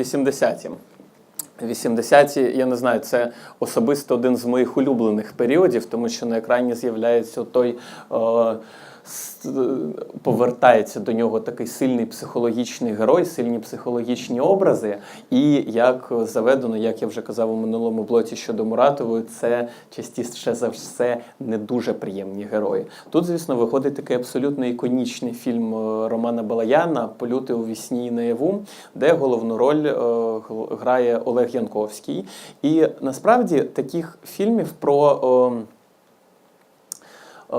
80-ті. 80-ті, я не знаю, це особисто один з моїх улюблених періодів, тому що на екрані з'являється той. Е, повертається до нього такий сильний психологічний герой, сильні психологічні образи. І як заведено, як я вже казав у минулому блоці щодо Муратової, це частіше за все не дуже приємні герої. Тут, звісно, виходить такий абсолютно іконічний фільм е, Романа Балаяна Полюти у вісні і наяву, де головну роль е, грає Олег Янковський. І насправді таких фільмів про. Е,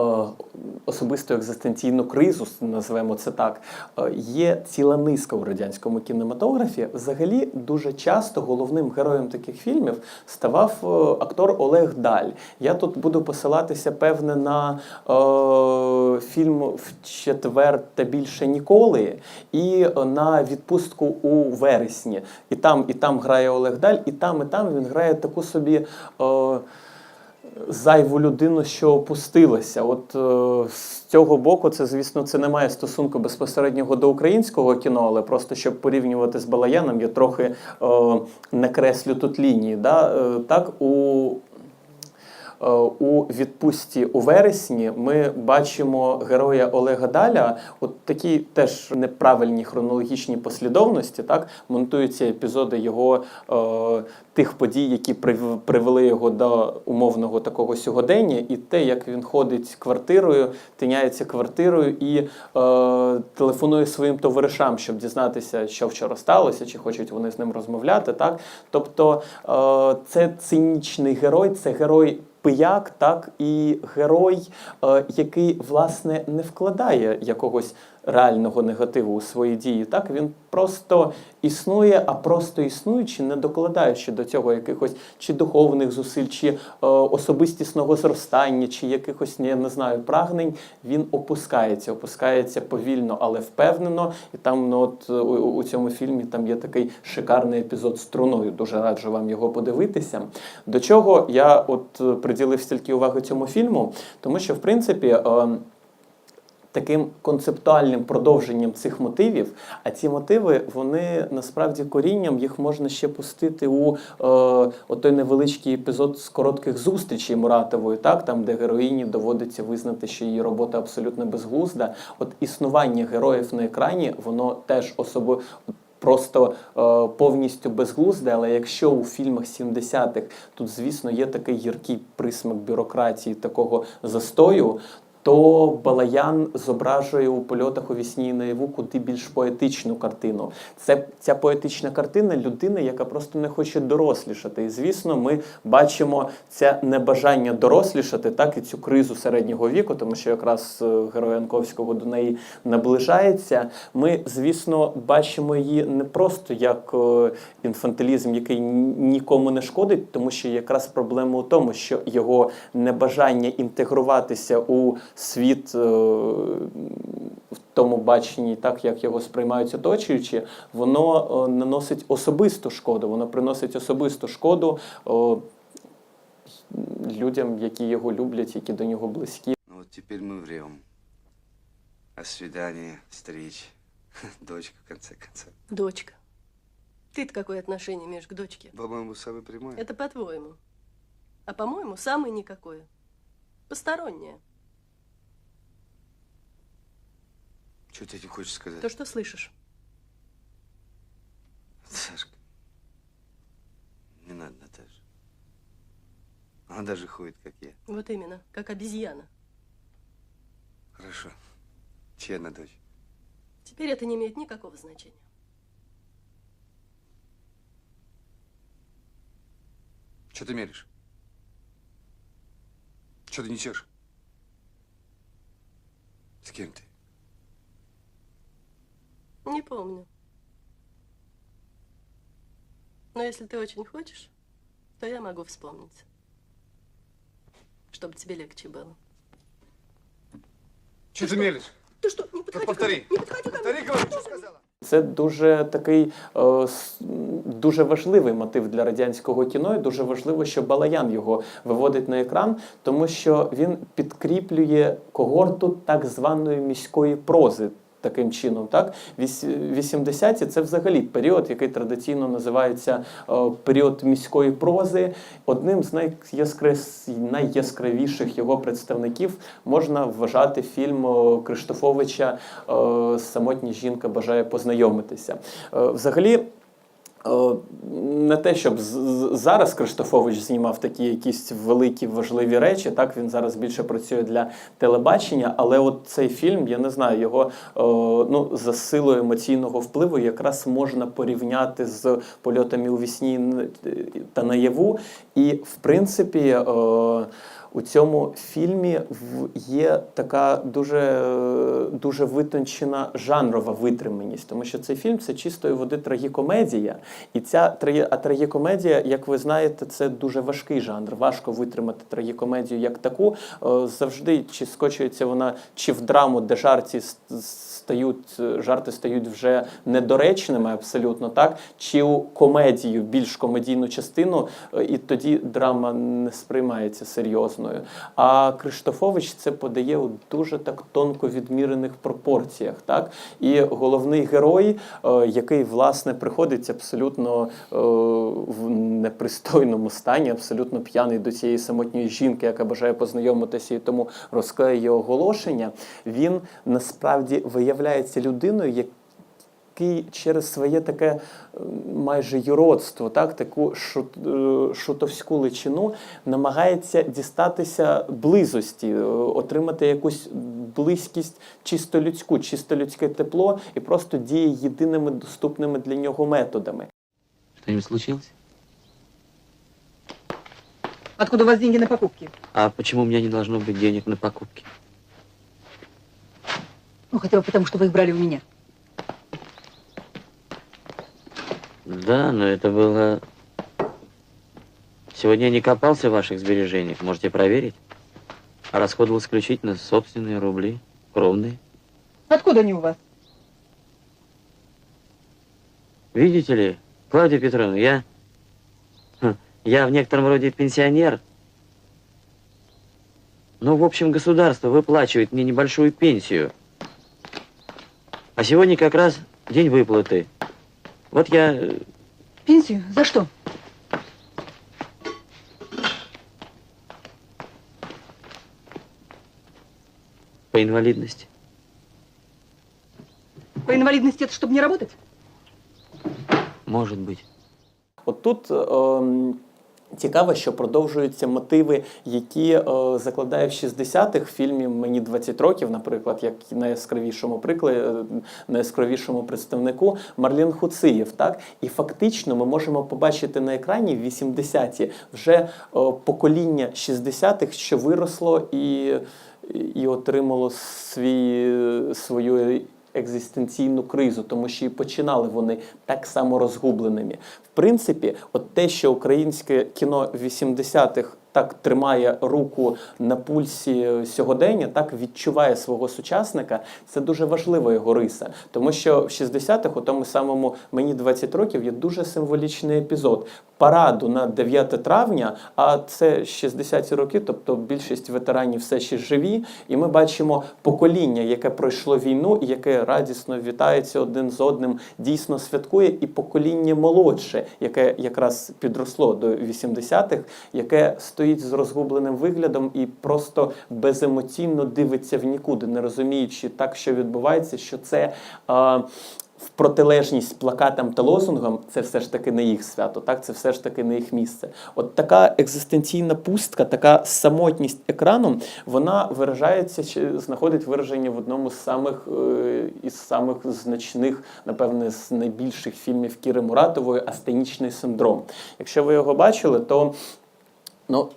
особисту екзистенційну кризу, назвемо це так, е, є ціла низка у радянському кінематографі. Взагалі, дуже часто головним героєм таких фільмів ставав е, актор Олег Даль. Я тут буду посилатися, певне, на е, фільм в четвер та більше ніколи, і на відпустку у вересні. І там, і там грає Олег Даль, і там, і там він грає таку собі. Е, зайву людину, що опустилася. От е, з цього боку, це, звісно, це не має стосунку безпосереднього до українського кіно, але просто щоб порівнювати з Балаяном, я трохи е, накреслю тут лінії. Да? Е, так, у у відпустці у вересні ми бачимо героя Олега Даля. От такі теж неправильні хронологічні послідовності. Так монтуються епізоди його е, тих подій, які прив- привели його до умовного такого сьогодення, і те, як він ходить квартирою, тиняється квартирою і е, телефонує своїм товаришам, щоб дізнатися, що вчора сталося, чи хочуть вони з ним розмовляти. Так, тобто е, це цинічний герой, це герой пияк, так і герой, е, який власне не вкладає якогось реального негативу у свої дії. Так він просто існує, а просто існуючи, не докладаючи до цього якихось чи духовних зусиль, чи е, особистісного зростання, чи якихось я не знаю прагнень, він опускається, опускається повільно, але впевнено. І там, ну от у, у цьому фільмі там є такий шикарний епізод з труною. Дуже раджу вам його подивитися. До чого я от е, приділив стільки уваги цьому фільму, тому що в принципі. е, Таким концептуальним продовженням цих мотивів, а ці мотиви, вони насправді корінням їх можна ще пустити у е, той невеличкий епізод з коротких зустрічей Муратової, так там, де героїні доводиться визнати, що її робота абсолютно безглузда. От існування героїв на екрані, воно теж особо просто е, повністю безглузде, але якщо у фільмах 70-х тут, звісно, є такий гіркий присмак бюрократії, такого застою. То Балаян зображує у польотах у вісні наяву куди більш поетичну картину. Це ця поетична картина людини, яка просто не хоче дорослішати. І звісно, ми бачимо це небажання дорослішати, так і цю кризу середнього віку, тому що якраз е, герой Янковського до неї наближається. Ми, звісно, бачимо її не просто як е, інфантилізм, який нікому не шкодить, тому що якраз проблема у тому, що його небажання інтегруватися у світ. е, В тому баченні, так як його сприймають оточуючі, воно е, наносить особисту шкоду. Воно приносить особисту шкоду е, людям, які його люблять, які до нього близькі. Ну вот теперь мы врем. А свидание, встреч, дочка, в конце концов. Дочка. Ты-то какое отношение имеешь к дочке? По-моему, самый прямой. Это по-твоему. А по-моему, самое никакое. Постороннее. Что ты этим хочешь сказать? То, что слышишь. Сашка, не надо, Наташа. Она даже ходит, как я. Вот именно, как обезьяна. Хорошо. Чья она дочь? Теперь это не имеет никакого значения. Что ты меришь? Что ты несешь? С кем ты? Не помню. Но если ты очень хочешь, то я могу вспомнить. Чтобы тебе легче было. Что ты мелешь? Ты что, не подходи ко повтори. мне, Не подходи ко мне. Повтори, говорю, что сказала? Це дуже такий е, с- дуже важливий мотив для радянського кіно, і дуже важливо, що Балаян його виводить на екран, тому що він підкріплює когорту так званої міської прози. таким чином. Так, Віс- 80-ті це взагалі період, який традиційно називається е, період міської прози. Одним з найяскравіших його представників можна вважати фільм е, Криштофовича е, Самотня жінка бажає познайомитися. Взагалі. Не те, щоб зараз Криштофович знімав такі якісь великі важливі речі. Так він зараз більше працює для телебачення, але от цей фільм, я не знаю, його ну за силою емоційного впливу якраз можна порівняти з польотами у вісні та наяву. І в принципі. У цьому фільмі є така дуже, дуже витончена жанрова витриманість, тому що цей фільм це чистої води трагікомедія. І ця а трагікомедія, як ви знаєте, це дуже важкий жанр. Важко витримати трагікомедію як таку. Е, Завжди чи скочується вона чи в драму, де жарті стають жарти стають вже недоречними, абсолютно так, чи у комедію, більш комедійну частину, е, і тоді драма не сприймається серйозною. А Криштофович це подає у дуже так тонко відмірених пропорціях. Так? І головний герой, е, який власне приходить абсолютно е, в непристойному стані, абсолютно п'яний до цієї самотньої жінки, яка бажає познайомитися і тому розкає оголошення, він насправді виявляється людиною, як який через своє таке е, майже юродство, так, таку шут, е, шутовську личину намагається дістатися близості, е, отримати якусь близькість чисто людську, чисто людське тепло і просто діє єдиними доступними для нього методами. Что-нибудь случилось? Откуда у вас деньги на покупки? А почему у меня не должно быть денег на покупки? Ну, хотя бы потому, что вы их брали у меня. Да, но это было... Сегодня я не копался в ваших сбережениях, можете проверить. А расходовал исключительно собственные рубли, кровные. Откуда они у вас? Видите ли, Клавдия Петровна, я... хм, Я в некотором роде пенсионер. Но, в общем, государство выплачивает мне небольшую пенсию. А сегодня как раз день выплаты. Вот я э, Пенсию? За что? по инвалидности. По инвалидности это чтобы не работать? Может быть. От тут ем, цікаво, що продовжуються мотиви, які е, закладає в 60-х фільмі Мені 20 років, наприклад, як найяскравішому прикладі, найяскравішому представнику Марлін Хуциєв. Так? І фактично ми можемо побачити на екрані в 80-ті вже е, покоління 60-х, що виросло і, і отримало свій, свою екзистенційну кризу, тому що і починали вони так само розгубленими. В принципі, от те, що українське кіно 80-х так тримає руку на пульсі сьогодення, так відчуває свого сучасника, це дуже важлива його риса. Тому що в 60-х, у тому самому мені 20 років, є дуже символічний епізод. Параду на 9 травня, а це 60-ті роки, тобто більшість ветеранів все ще живі, і ми бачимо покоління, яке пройшло війну, і яке радісно вітається один з одним, дійсно святкує, і покоління молодше, яке якраз підросло до 80-х, яке стоїть з розгубленим виглядом і просто беземоційно дивиться в нікуди, не розуміючи так, що відбувається, що це. А, в протилежність плакатам та лозунгам це все ж таки не їх свято, так це все ж таки не їх місце. От така екзистенційна пустка, така самотність екрану, вона виражається чи знаходить вираження в одному з самих е, із самих значних, напевне, з найбільших фільмів Кіри Муратової Астенічний синдром. Якщо ви його бачили, то Ну,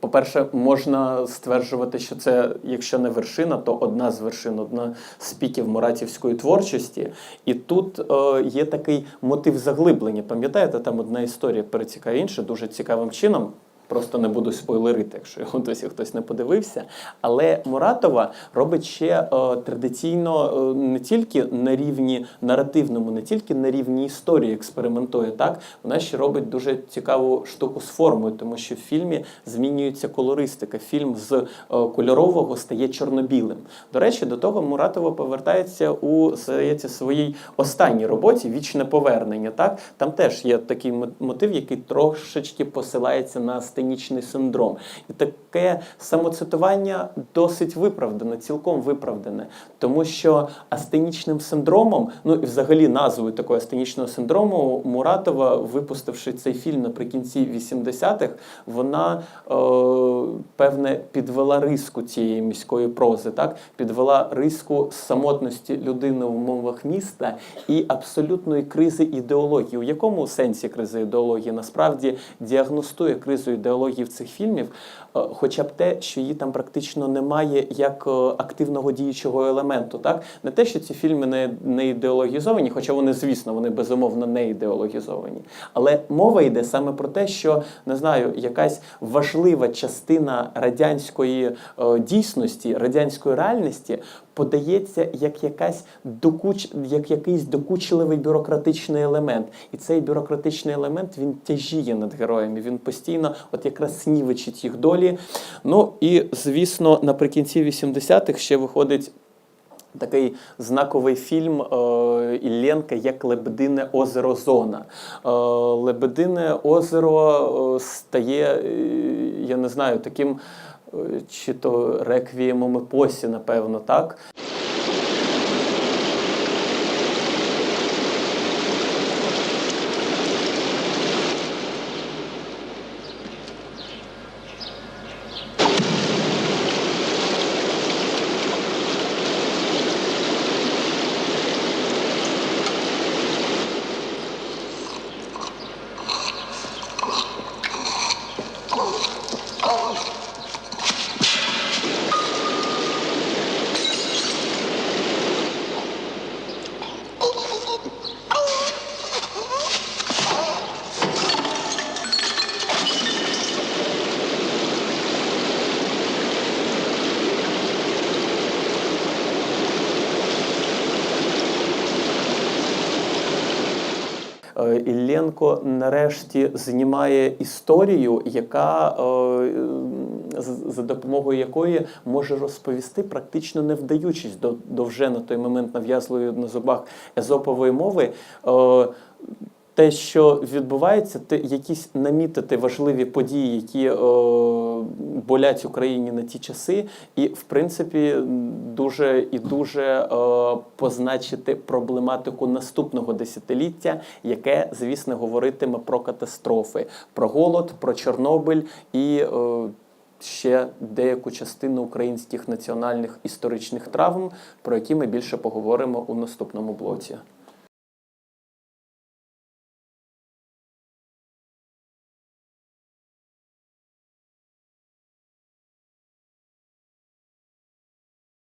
по-перше, можна стверджувати, що це, якщо не вершина, то одна з вершин, одна з піків муратівської творчості. І тут е, є такий мотив заглиблення. Пам'ятаєте, там одна історія перетікає інше дуже цікавим чином. Просто не буду спойлерити, якщо його досі хтось не подивився. Але Муратова робить ще е, традиційно е, не тільки на рівні наративному, не тільки на рівні історії експериментує. Так вона ще робить дуже цікаву штуку з формою, тому що в фільмі змінюється колористика. Фільм з е, кольорового стає чорно-білим. До речі, до того Муратова повертається у здається, своїй останній роботі Вічне повернення. Так там теж є такий мотив, який трошечки посилається на астенічний синдром. І таке самоцитування досить виправдане, цілком виправдане, тому що астенічним синдромом, ну і взагалі назвою такого астенічного синдрому, Муратова, випустивши цей фільм наприкінці 80-х, вона е, певне підвела риску цієї міської прози, так підвела риску самотності людини в умовах міста і абсолютної кризи ідеології. У якому сенсі кризи ідеології насправді діагностує кризу ідеології в цих фільмів, е, хоча б те, що її там практично немає як е, активного діючого елементу. Так не те, що ці фільми не, не ідеологізовані, хоча вони, звісно, вони безумовно не ідеологізовані. Але мова йде саме про те, що не знаю, якась важлива частина радянської е, дійсності, радянської реальності подається як якась докуч, як якийсь докучливий бюрократичний елемент. І цей бюрократичний елемент він тяжіє над героями. Він постійно, от якраз снівечить їх долі. Ну і звісно, наприкінці 80-х ще виходить. Такий знаковий фільм е, Ілленка як Лебедине озеро Зона. Е, Лебедине озеро е, стає, я не знаю, таким чи то реквіємом епосі, напевно, так. Е, Ілленко нарешті знімає історію, яка е, за допомогою якої може розповісти, практично не вдаючись до, до вже на той момент нав'язливої на зубах езопової мови. Те, що відбувається, те, якісь намітити важливі події, які е, болять Україні на ті часи, і в принципі дуже і дуже е, позначити проблематику наступного десятиліття, яке, звісно, говоритиме про катастрофи, про голод, про Чорнобиль і. Е, Ще деяку частину українських національних історичних травм, про які ми більше поговоримо у наступному блоці.